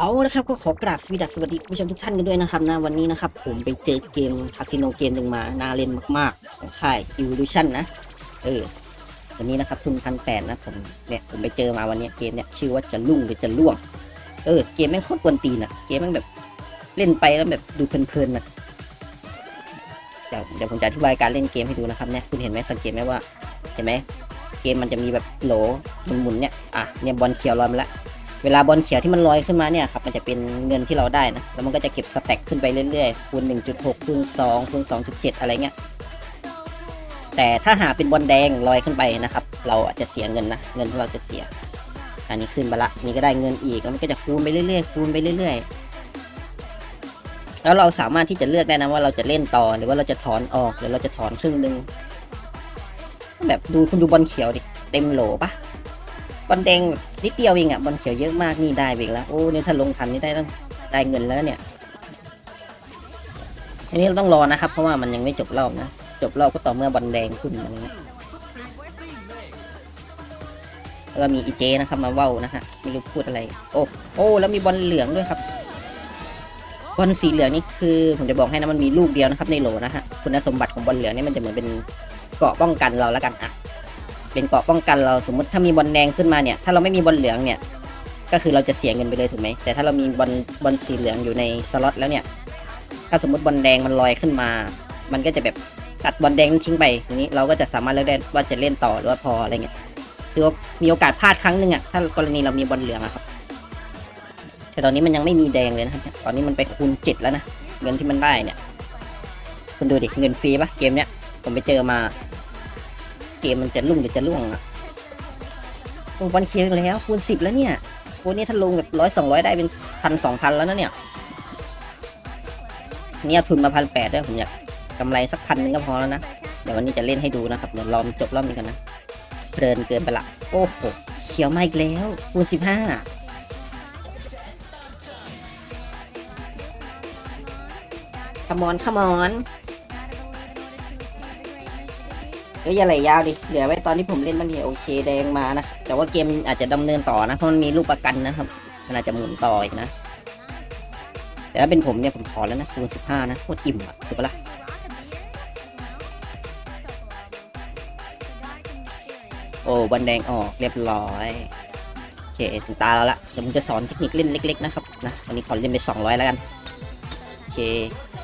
เอาละครับก็ขอกราบสวีดัสสวัสดีคุณผู้ชมทุกท่านกันด้วยนะครับนะวันนี้นะครับ ผมไปเจอเกมคาสิโนเกมหนึ่งมาน่าเล่นมากๆของค่าย Evolution นะ เออ วันนี้นะครับทุนพันแปดนะผมเนี่ยผมไปเจอมาวันนี้เกมเนี่ยชื่อว่าจะลุ่งหรือจะล่วง เออ เกมแม่งโคตรกวนตีนอะเกมแม่งแบบเล่นไปแล้วแบบดูเพลินๆนะเดี๋ยวเดี๋ยวผมจะอธิบายการเล่นเกมให้ดูนะครับเนี่ยคุณเห็นไหมสังเกตไหมว่าเห็นไหมเกมมันจะมีแบบโหลหมุนๆเนี่ยอะเนี่ยบอลเขียวลอยมาและ เวลาบอลเขียวที่มันลอยขึ้นมาเนี่ยครับมันจะเป็นเงินที่เราได้นะแล้วมันก็จะเก็บสแต็กขึ้นไปเรื่อยๆคูณ1.6คูณ2คูณ2.7 อะไรเงี้ยแต่ถ้าหาเป็นบอลแดงลอยขึ้นไปนะครับ เราอาจจะเสียเงินนะเงินที่เราจะเสีย อันนี้ขึ้นไปละนี่ก็ได้เงินอีกแล้วมันก็จะคูณไปเรื่อยๆคูณไปเรื่อยๆ แล้วเราสามารถที่จะเลือกได้นะว่าเราจะเล่นต่อหรือว่าเราจะถอนออกหรือเราจะถอนครึ่งหนึ่งแบบดูคุณดูบอลเขียวดิเต็มโหลปะ บอลแดงแบบนิดเดียวเองอะบอลเขียวเยอะมากนี่ได้ไปอีกแล้วโอ้เนี่ยถ้าลงทันนี่ได้ต้องได้เงินแล้วเนี่ยอันนี้เราต้องรอนะครับ เพราะว่ามันยังไม่จบรอบนะ จบรอบก็ต่อเมื่อบอลแดงขึ้นอะไรเงี้ยแล้วก็มีอีเจนะครับมาเว้านะฮะไม่รู้พูดอะไร โอ้โอ้แล้วมีบอลเหลืองด้วยครับบอลสีเหลืองนี่คือ ผมจะบอกให้นะมันมีลูกเดียวนะครับในโหลนะฮะคุณสมบัติของบอลเหลืองนี่มันจะเหมือนเป็นเกราะป้องกันเราแล้วกันอะ เป็นเกราะป้องกันเราสมมติถ้ามีบอลแดงขึ้นมาเนี่ยถ้าเราไม่มีบอลเหลืองเนี่ยก็คือเราจะเสียเงินไปเลยถูกไหมแต่ถ้าเรามีบอลบอลสีเหลืองอยู่ในสล็อตแล้วเนี่ยถ้าสมมติบอลแดงมันลอยขึ้นมา มันก็จะแบบตัดบอลแดงทิ้งไปทีนี้เราก็จะสามารถเลือกได้ว่าจะเล่นต่อหรือว่าพออะไรเงี้ยคือมีโอกาสพลาดครั้งหนึ่งอะถ้ากรณีเรามีบอลเหลืองอะครับแต่ตอนนี้มันยังไม่มีแดงเลยนะครับตอนนี้มันไปคูณเจ็ดแล้วนะเงินที่มันได้เนี่ยคุณดูดิเงินฟรีปะเกมเนี้ยผมไปเจอมา เกมมันจะลุ่งหรือจะล่วงอะโอ้บอลเคียร์แล้วคูณสิบแล้วเนี่ยโอ้นี่ถ้าลงแบบร้อยสองร้อยได้เป็นพันสองพันแล้วนะเนี่ยเนี่ยทุนมาพันแปดด้วยผมอยากกำไรสักพันนึงก็พอแล้วนะ เดี๋ยววันนี้จะเล่นให้ดูนะครับเดี๋ยวรอมจบรอบนี้กันนะ เพลินเกินไปละ โอ้โหเขียวมาอีกแล้วคูณสิบห้าขมอนขมอน เอ้ยอย่าไหลยาวดิ เหลือไว้ตอนที่ผมเล่นบ้างเนี่ยโอเคแดงมานะแต่ว่าเกมอาจจะดำเนินต่อนะ เพราะมันมีลูกประกันนะครับ มันอาจจะหมุนต่ออีกนะ แต่ถ้าเป็นผมเนี่ยผมขอแล้วนะคูณสิบห้านะโคตรอิ่มอะถูกปะล่ะโอ้บันแดงออกเรียบร้อยโอเคถึงตาแล้วละเดี๋ยวผมจะสอนเทคนิคเล่นเล็ก ๆ นะครับนะวันนี้ขอเล่นไป200แล้วกันโอเค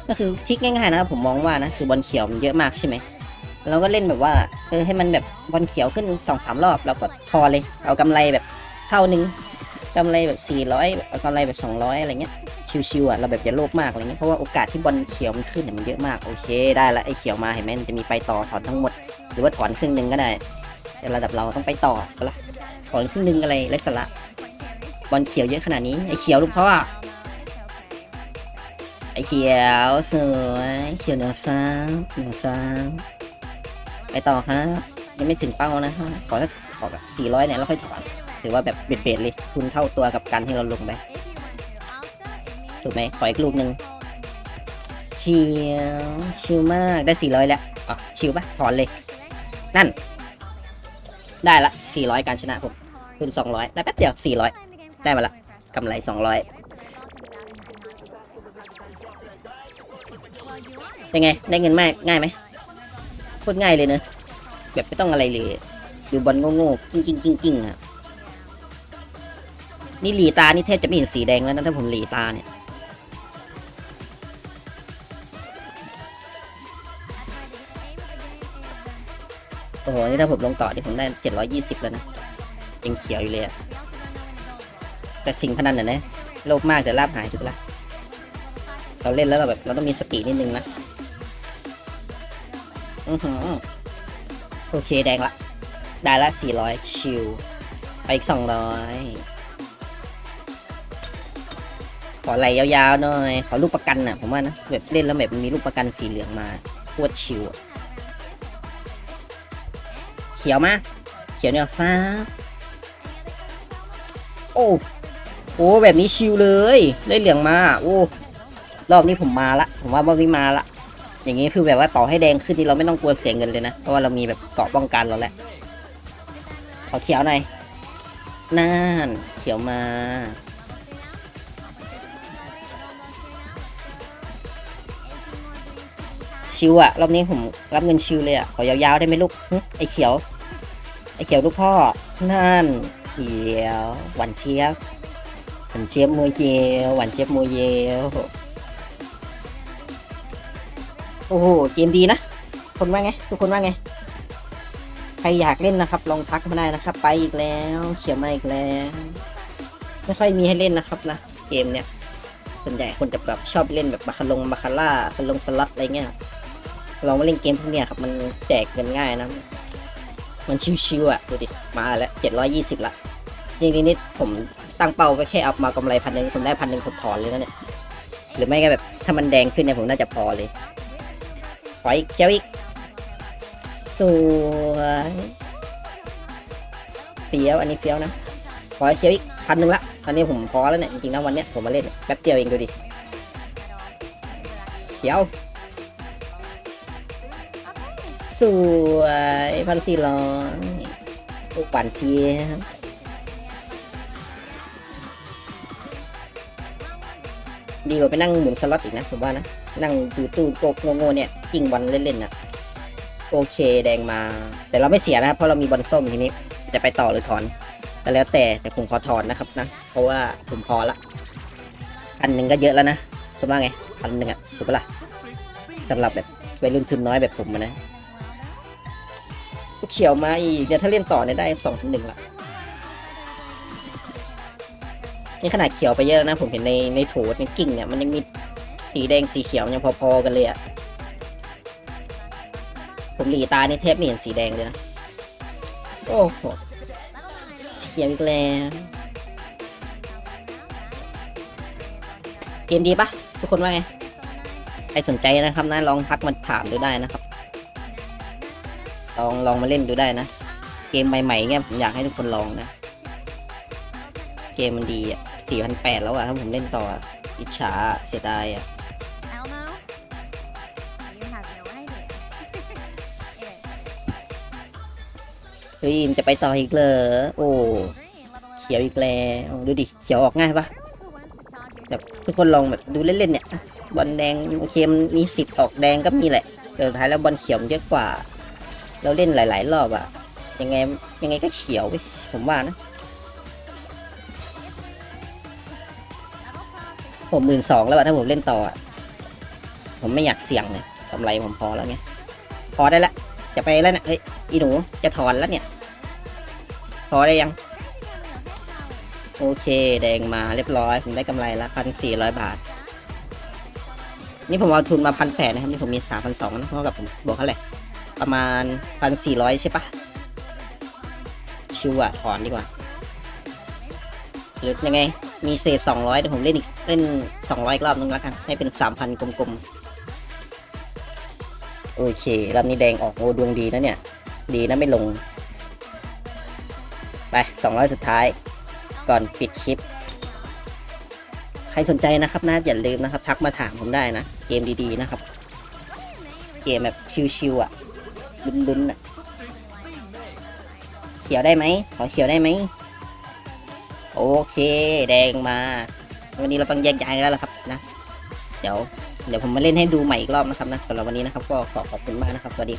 ก็คือทิกง่ายๆนะครับผมมองว่านะคือบอลเขียวมันเยอะมากใช่ไหม เราก็เล่นแบบว่า เออให้มันแบบบอลเขียวขึ้นสองสามรอบแล้วก็พอเลย เอากำไรแบบเท่านึงกำไรแบบสี่ร้อยเอากำไรแบบสองร้อยอะไรเงี้ย ชิวๆอะ เราแบบอย่าโลภมากอะไรเงี้ย เพราะว่าโอกาสที่บอลเขียวมันขึ้นเนี่ยมันเยอะมาก โอเค ได้ละไอ้เขียวมาเห็นไหมมันจะมีไปต่อถอนทั้งหมด หรือว่าถอนครึ่งหนึ่งก็ได้ แต่ระดับเราต้องไปต่อก็ละถอนครึ่งหนึ่งอะไรไร้สาระบอลเขียวเยอะขนาดนี้ ไอ้เขียวลูกเพราะว่าไอ้เขียวสวย เขียวเหนือซ้ำเหนือซ้ำ ไปต่อครับยังไม่ถึงเป้านะฮะขอสักขอแบบสี่ร้อยเนี่ยแล้วค่อยถอนถือว่าแบบเบ็ดเบ็ดเลยทุนเท่าตัวกับการที่เราลงไปถูกไหมขออีกลูกหนึ่งเชียวชิวมากได้สี่ร้อยแล้วอะชิวปะถอนเลย นั่น ได้ละสี่ร้อยการชนะผมทุนสองร้อยได้แป๊บเดียวสี่ร้อยได้มาละกำไรสองร้อยเป็นไง ได้เงินมากง่ายไหม คตรง่ายเลยเนอะแบบไม่ต้องอะไรเลย ดูบอลโง่ๆกิ้งกิ้งกิ้งกิ้งอะนี่หลีตา นี่แทบจะไม่เห็นสีแดงแล้วนะถ้าผมหลีตาเนี่ย โอ้โห นี่ถ้าผมลงต่อที่ผมได้เจ็ดร้อยี่สิบแล้วนะ ยังเขียวอยู่เลยอะแต่สิ่งพนันน่ะนะ โลภมากแต่ลาบหายถูกปะละเราเล่นแล้วเราแบบเราต้องมีสตินิดนึงนะ อือหือโอเคแดงละ ได้ละ400ชิลไปอีก200ขอไหลยาวๆหน่อย ขอลูกประกันน่ะผมว่านะแบบเล่นแล้วแบบมีลูกประกันสีเหลืองมาโคตรชิลเขียวมา เขียวเนี่ยฟ้า โอ้โอ้แบบนี้ชิลเลย ได้เหลืองมา โอ้ รอบนี้ผมมาละ ผมว่ารอบนี้มาละ อย่างนี้คือแบบว่าต่อให้แดงขึ้นนี่เราไม่ต้องกลัวเสียเงินเลยนะ เพราะว่าเรามีแบบเกาะป้องกันเราแหละขอเขียวหน่อยน่านเขียวมา ชิวอะรอบนี้ผมรับเงินชิวเลยอะขอยาวๆได้ไหมลูกไอเขียว ไอเขียวลูกพ่อน่านเขียวหวานเชียบหวานเชียบมวยเยลหวานเชียบมวยเยล โอ้โหเกมดีนะคนว่าไงทุกคนว่าไง ใครอยากเล่นนะครับ ลองทักมาได้นะครับ ไปอีกแล้ว เขียวมาอีกแล้ว ไม่ค่อยมีให้เล่นนะครับนะเกมเนี้ยส่วนใหญ่คนจะแบบชอบเล่นแบบบาคาลงบาคาร่าสลงสลัดอะไรเงี้ยลองมาเล่นเกมพวกเนี้ยครับ มันแจกเงินง่ายนะ มันชิวๆอะดูดิมาแล้วเจ็ดร้อยี่สิบละนี่นี่นี่ผมตั้งเป้าไปแค่เอามากำไรพันหนึ่งผมได้พันหนึ่งผมถอนเลยนะเนี่ยหรือไม่ก็แบบถ้ามันแดงขึ้นเนี่ยผมน่าจะพอเลย ขออีกเชียวอีก สวยเฟี้ยวอันนี้เฟี้ยวนะ ขอเชียวอีกพันหนึ่งละตอนนี้ผมพอแล้วเนี่ย จริงๆนะวันเนี้ยผมมาเล่นแป๊บเดียวเองดูดิเขียว สวยพันสี่ร้อยลูกหวานเจี๊ยบ ดีกว่าไปนั่งหมุนสล็อตอีกนะผมว่านะ นั่งดูตู้โกกโง่ๆเนี่ยกิ้งบอลเล่นๆนะโอเคแดงมา แต่เราไม่เสียนะครับเพราะเรามีบอลส้มทีนี้จะไปต่อหรือถอนก็แล้วแต่แต่ผมขอถอนนะครับนะ เพราะว่าผมพอละพันหนึ่งก็เยอะแล้วนะคุณว่าไงพันหนึ่งอะถูกปะล่ะสำหรับแบบวัยรุ่นทุนน้อยแบบผมอะนะเขียวมาอีกเดี๋ยวถ้าเล่นต่อเนี่ยได้สองหนึ่งละ นี่ขนาดเขียวไปเยอะนะ ผมเห็นในในโถในกิ่งเนี่ยมันยังมีสีแดงสีเขียวยังพอๆกันเลยอะผมหลีตานี่แทบไม่เห็นสีแดงเลยนะโอ้โหเขียวอีกแล้วเกมดีปะทุกคนว่าไงใครสนใจนะครับนะลองทักมาถามดูได้นะครับ ลองลองมาเล่นดูได้นะ เกมใหม่ๆเงี้ยผมอยากให้ทุกคนลองนะ เกมมันดีอะ สี่พันแปดแล้วอะถ้าผมเล่นต่ออะอิจฉาเสียดายอะ Elmo, you have no idea. Anyway, เฮ้ยมันจะไปต่ออีกเหรอโอ้ green, level เขียวอีกแล้วดูดิเขียวออกง่ายปะ Who wants to talk your แบบทุกคนลองแบบดูเล่นๆเนี่ยบอลแดงโอเคมันมีสิทธิ์ออกแดงก็มีแหละแต่สุดท้ายแล้วบอลเขียวมันเยอะกว่า เราเล่นหลาย ๆ รอบอะยังไงยังไงก็เขียวเว้ยผมว่านะ ผมหมื่นสองแล้วถ้าผมเล่นต่อ ผมไม่อยากเสี่ยงเลยกำไรผมพอแล้วไงพอได้ละ จะไปแล้วนะเฮ้ยอีหนูจะถอนแล้วเนี่ย พอได้ยัง โอเค แดงมาเรียบร้อย ผมได้กำไรละพันสี่ร้อยบาท นี่ผมเอาทุนมาพันแปดนะครับ นี่ผมมีสามพันสองนะเท่ากับผมบอกเขาแหละประมาณพันสี่ร้อยใช่ปะชิวอะถอนดีกว่าหรือยังไง มีเศษสองร้อยเดี๋ยวผมเล่นอีกเล่นสองร้อยอีกรอบนึงแล้วกัน ให้เป็นสามพันกลมๆ โอเครอบนี้แดงออกโอ้ดวงดีนะเนี่ย ดีนะไม่ลง ไปสองร้อยสุดท้าย ก่อนปิดคลิป ใครสนใจนะครับนะอย่าลืมนะครับ ทักมาถามผมได้นะ เกมดีๆนะครับ เกมแบบชิวๆอะลุ้นๆอะ เขียวได้ไหมขอเขียวได้ไหม โอเค แดงมา วันนี้เราต้องแยกย้ายกันแล้วล่ะครับนะ เดี๋ยว เดี๋ยวผมมาเล่นให้ดูใหม่อีกรอบนะครับนะสำหรับวันนี้นะครับ ก็ขอขอบคุณมากนะครับ สวัสดี